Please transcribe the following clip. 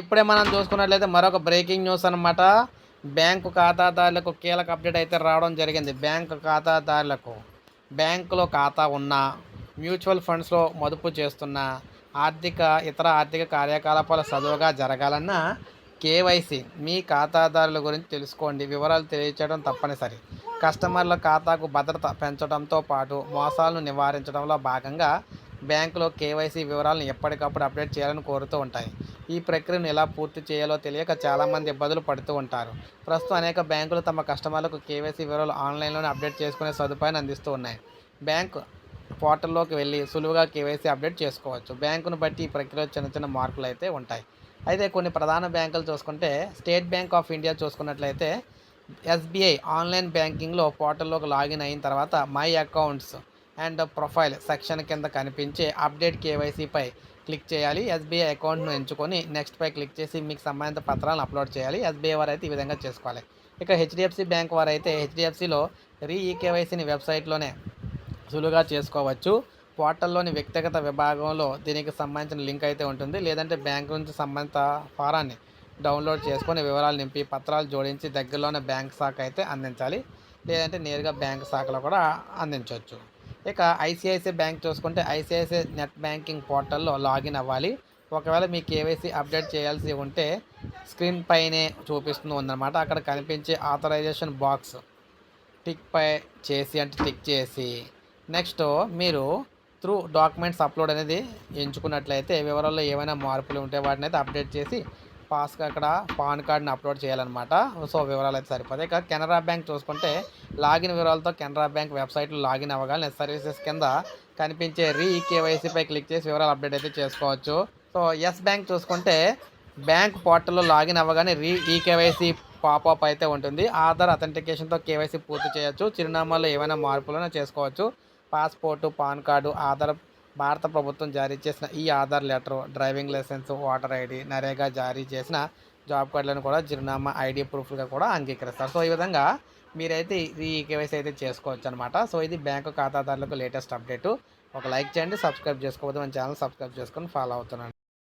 ఇప్పుడే మనం చూసుకున్నట్లయితే మరొక బ్రేకింగ్ న్యూస్ అనమాట బ్యాంకు ఖాతాదారులకు కీలక అప్డేట్ అయితే రావడం జరిగింది. బ్యాంకు ఖాతాదారులకు బ్యాంకులో ఖాతా ఉన్న మ్యూచువల్ ఫండ్స్లో మదుపు చేస్తున్న ఆర్థిక ఇతర ఆర్థిక కార్యకలాపాలు చదువుగా జరగాలన్న కేవైసీ మీ ఖాతాదారుల గురించి తెలుసుకోండి. వివరాలు తెలియచేయడం తప్పనిసరి. కస్టమర్ల ఖాతాకు భద్రత పెంచడంతో పాటు మోసాలను నివారించడంలో భాగంగా బ్యాంకులో కేవైసీ వివరాలను ఎప్పటికప్పుడు అప్డేట్ చేయాలని కోరుతూ ఉంటాయి. ఈ ప్రక్రియను ఎలా పూర్తి చేయాలో తెలియక చాలామంది ఇబ్బందులు పడుతూ ఉంటారు. ప్రస్తుతం అనేక బ్యాంకులు తమ కస్టమర్లకు కేవైసీ వివరాలు ఆన్లైన్లోనే అప్డేట్ చేసుకునే సదుపాయాన్ని అందిస్తూ ఉన్నాయి. బ్యాంక్ పోర్టల్లోకి వెళ్ళి సులువుగా కేవైసీ అప్డేట్ చేసుకోవచ్చు. బ్యాంకును బట్టి ఈ ప్రక్రియలో చిన్న చిన్న మార్పులు అయితే ఉంటాయి. అయితే కొన్ని ప్రధాన బ్యాంకులు చూసుకుంటే స్టేట్ బ్యాంక్ ఆఫ్ ఇండియా చూసుకున్నట్లయితే ఎస్బీఐ ఆన్లైన్ బ్యాంకింగ్లో పోర్టల్లోకి లాగిన్ అయిన తర్వాత my accounts and profile section కింద కనిపించే అప్డేట్ కేవైసీపై క్లిక్ చేయాలి. ఎస్బీఐ అకౌంట్ను ఎంచుకొని నెక్స్ట్పై క్లిక్ చేసి మీకు సంబంధిత పత్రాలను అప్లోడ్ చేయాలి. ఎస్బీఐ వారు అయితే ఈ విధంగా చేసుకోవాలి. ఇక హెచ్డిఎఫ్సి బ్యాంక్ వారు అయితే హెచ్డిఎఫ్సిలో రీ ఈకేవైసీని వెబ్సైట్లోనే సులువుగా చేసుకోవచ్చు. పోర్టల్లోని వ్యక్తిగత విభాగంలో దీనికి సంబంధించిన లింక్ అయితే ఉంటుంది. లేదంటే బ్యాంక్ నుంచి సంబంధిత ఫారాన్ని డౌన్లోడ్ చేసుకొని వివరాలు నింపి పత్రాలు జోడించి దగ్గరలోనే బ్యాంక్ శాఖ అయితే అందించాలి. లేదంటే నేరుగా బ్యాంక్ శాఖలో కూడా అందించవచ్చు. ఇక ఐసిఐసిఐ బ్యాంక్ చూసుకుంటే ఐసిఐసిఐ నెట్ బ్యాంకింగ్ పోర్టల్లో లాగిన్ అవ్వాలి. ఒకవేళ మీ కేవైసీ అప్డేట్ చేయాల్సి ఉంటే స్క్రీన్ పైనే చూపిస్తుంది ఉందన్నమాట. అక్కడ కనిపించే ఆథరైజేషన్ బాక్స్ టిక్ పై చేసి అంటే టిక్ చేసి నెక్స్ట్ మీరు త్రూ డాక్యుమెంట్స్ అప్లోడ్ అనేది ఎంచుకున్నట్లయితే వివరాల్లో ఏమైనా మార్పులు ఉంటే వాటిని అయితే అప్డేట్ చేసి పాస్గా అక్కడ పాన్ కార్డ్ని అప్లోడ్ చేయాలన్నమాట. సో వివరాలు అయితే సరిపోతాయి. ఇక కెనరా బ్యాంక్ చూసుకుంటే లాగిన్ వివరాలతో కెనరా బ్యాంక్ వెబ్సైట్లో లాగిన్ అవ్వగానే సర్వీసెస్ కింద కనిపించే రీ కేవైసీపై క్లిక్ చేసి వివరాలు అప్డేట్ అయితే చేసుకోవచ్చు. సో ఎస్ బ్యాంక్ చూసుకుంటే బ్యాంక్ పోర్టల్లో లాగిన్ అవ్వగానే రీ ఈకేవైసీ పాపప్ అయితే ఉంటుంది. ఆధార్ అథెంటికేషన్తో కేవైసీ పూర్తి చేయొచ్చు. చిరునామాలో ఏమైనా మార్పులను చేసుకోవచ్చు. పాస్పోర్టు పాన్ కార్డు ఆధార్ భారత ప్రభుత్వం జారీ చేసిన ఈ Aadhaar letter driving licence voter ID NREGA జారీ చేసిన జాబ్ కార్డులను కూడా చిరునామా ఐడి ప్రూఫ్గా కూడా అంగీకరిస్తారు. సో ఈ విధంగా మీరైతే ఈ కేవైసీ అయితే చేసుకోవచ్చు అనమాట సో ఇది బ్యాంకు ఖాతాదారులకు లేటెస్ట్ అప్డేటు. ఒక లైక్ చేయండి సబ్స్క్రైబ్ చేసుకోవద్దు. మన ఛానల్ సబ్స్క్రైబ్ చేసుకొని ఫాలో అవుతున్నాను.